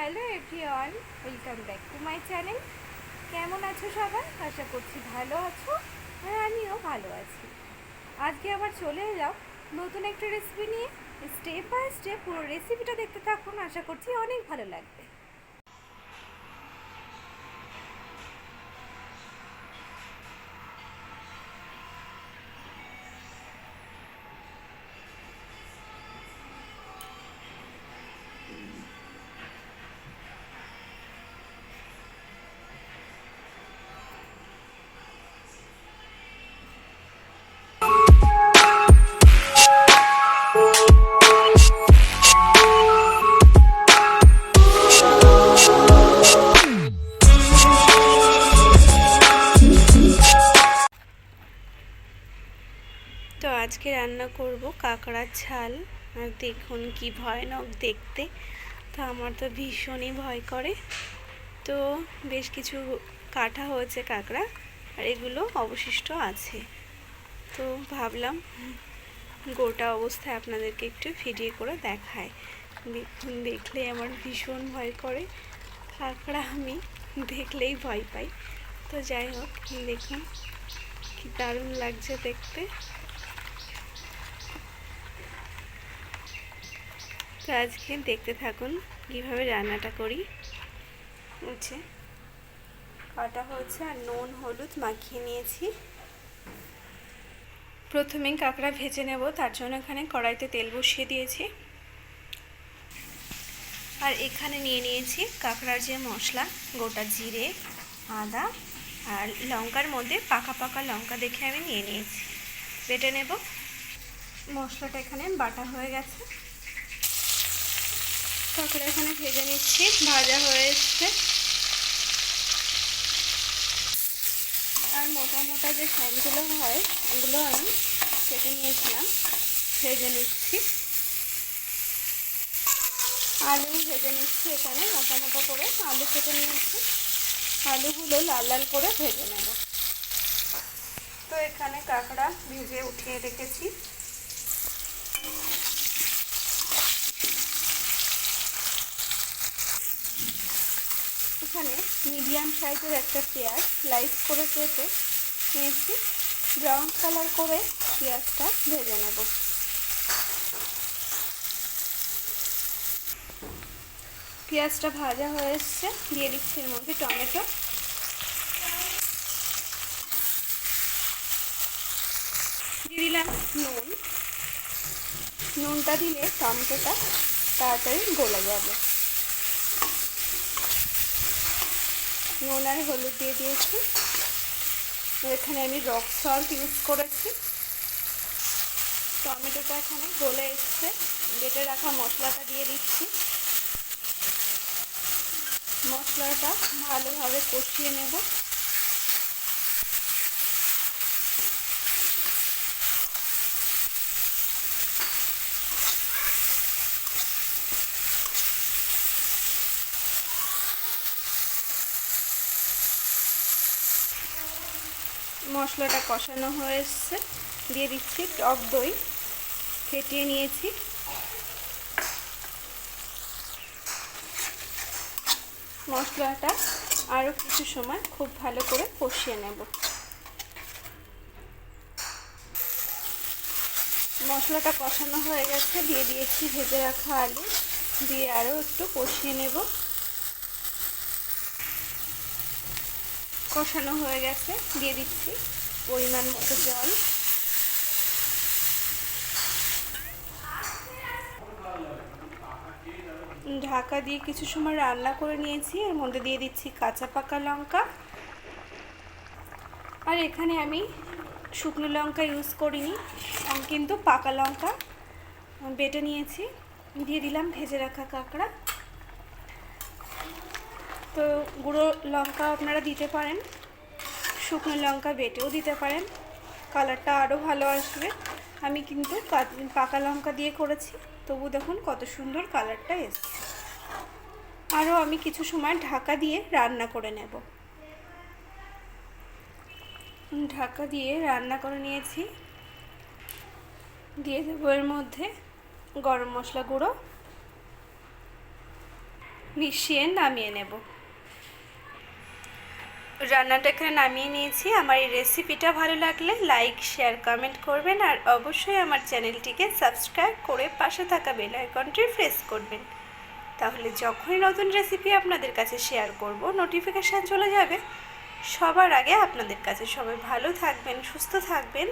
Hello everyone, welcome back to my channel. কেমন আছো সবাই? আশা করছি ভালো আছো আর আমিও ভালো আছি। আজকে আবার চলে এলাম নতুন একটা রেসিপি নিয়ে। স্টেপ বাই স্টেপ পুরো রেসিপিটা দেখতে থাকুন, আশা করছি অনেক ভালো লাগবে। তো আজকে রান্না করব কাঁকড়ার ঝাল। আর দেখুন কি ভয়ানক দেখতে। তো আমার তো ভীষণই ভয় করে। তো বেশ কিছু কাটা হয়েছে কাঁকড়া, আর এগুলো অবশিষ্ট আছে। তো ভাবলাম গোটা অবস্থায় আপনাদেরকে একটু ভিডিও করে দেখায় দেখুন, দেখলে আমার ভীষণ ভয় করে। কাঁকড়া আমি দেখলেই ভয় পাই। তো যাই হোক, দেখুন কি দারুণ লাগছে দেখতে। তো আজকে দেখতে থাকুন কীভাবে রান্নাটা করি। হচ্ছে কাটা হচ্ছে আর নুন, হলুদ মাখিয়ে নিয়েছি। প্রথমে কাঁকড়া ভেজে নেব, তার জন্য এখানে কড়াইতে তেল বসিয়ে দিয়েছি। আর এখানে নিয়ে নিয়েছি কাঁকড়ার যে মশলা, গোটা জিরে, আদা আর লঙ্কার মধ্যে পাকা পাকা লঙ্কা দেখে আমি নিয়ে নিয়েছি। বেটে নেব। মশলাটা এখানে বাটা হয়ে গেছে। কাঁকড়া এখানে ভেজে নিচ্ছি। ভাজা হয়ে এসছে আর মোটা মোটা যে শাকগুলো হয়, ওগুলো আমি কেটে নিয়েছিলাম। ভেজে নিচ্ছি। আলু ভেজে নিচ্ছি এখানে, মোটা মোটা করে আলু কেটে নিয়েছি। আলুগুলো লাল লাল করে ভেজে নেব। তো এখানে কাঁকড়া ভেজে উঠিয়ে রেখেছি এখানে মিডিয়াম সাইজের একটা পেঁয়াজ স্লাইস করে কেটে নিয়েছি। ব্রাউন কালার করে পেঁয়াজটা ভেজে নেব। পেঁয়াজটা ভাজা হয়ে এসছে। দিয়ে দিচ্ছি এর মধ্যে টমেটো। দিয়ে দিলাম নুন। নুনটা দিলে টমেটোটা তাড়াতাড়ি গলে যাবে। নুন হলুদ দিয়ে দিয়েছি। এখানে আমি রক সল্ট ইউজ করেছি। টমেটোটা এখানে গলে এসছে। বেটে রাখা মশলাটা দিয়ে দিচ্ছি। মশলাটা ভালোভাবে কষিয়ে নেব। মশলাটা কষানো হয়ে দিয়ে দিচ্ছি টক দই। ফেটিয়ে নিয়েছি। মশলাটা আরও কিছু সময় খুব ভালো করে কষিয়ে নেব। মশলাটা কষানো হয়ে গেছে। দিয়ে দিয়েছি ভেজে রাখা আলু। দিয়ে আরও একটু কষিয়ে নেব। কষানো হয়ে গেছে, দিয়ে দিচ্ছি পরিমাণ মতো জল। ঢাকা দিয়ে কিছু সময় রান্না করে নিয়েছি, এর মধ্যে দিয়ে দিচ্ছি কাঁচা পাকা লঙ্কা। আর এখানে আমি শুকনো লঙ্কা ইউজ করিনি কিন্তু পাকা লঙ্কা বেটে নিয়েছি। দিয়ে দিলাম ভেজে রাখা কাঁকড়া। তো গুঁড়ো লঙ্কা আপনারা দিতে পারেন, শুকনো লঙ্কা বেটেও দিতে পারেন, কালারটা আরও ভালো আসবে। আমি কিন্তু পাকা লঙ্কা দিয়ে করেছি, তবু দেখুন কত সুন্দর কালারটা এসছে। আরও আমি কিছু সময় ঢাকা দিয়ে রান্না করে নেব। ঢাকা দিয়ে রান্না করে নিয়েছি। দিয়ে দেবো এর মধ্যে গরম মশলা গুঁড়ো। মিশিয়ে নামিয়ে নেব। রান্নাটা এখানে নামিয়ে নিয়েছি। আমার এই রেসিপিটা ভালো লাগলে লাইক শেয়ার কমেন্ট করবেন আর অবশ্যই আমার চ্যানেলটিকে সাবস্ক্রাইব করে পাশে থাকা বেল আইকনটি প্রেস করবেন। তাহলে যখনই নতুন রেসিপি আপনাদের কাছে শেয়ার করব নোটিফিকেশান চলে যাবে। সবার আগে আপনাদের কাছে সবাই ভালো থাকবেন, সুস্থ থাকবেন।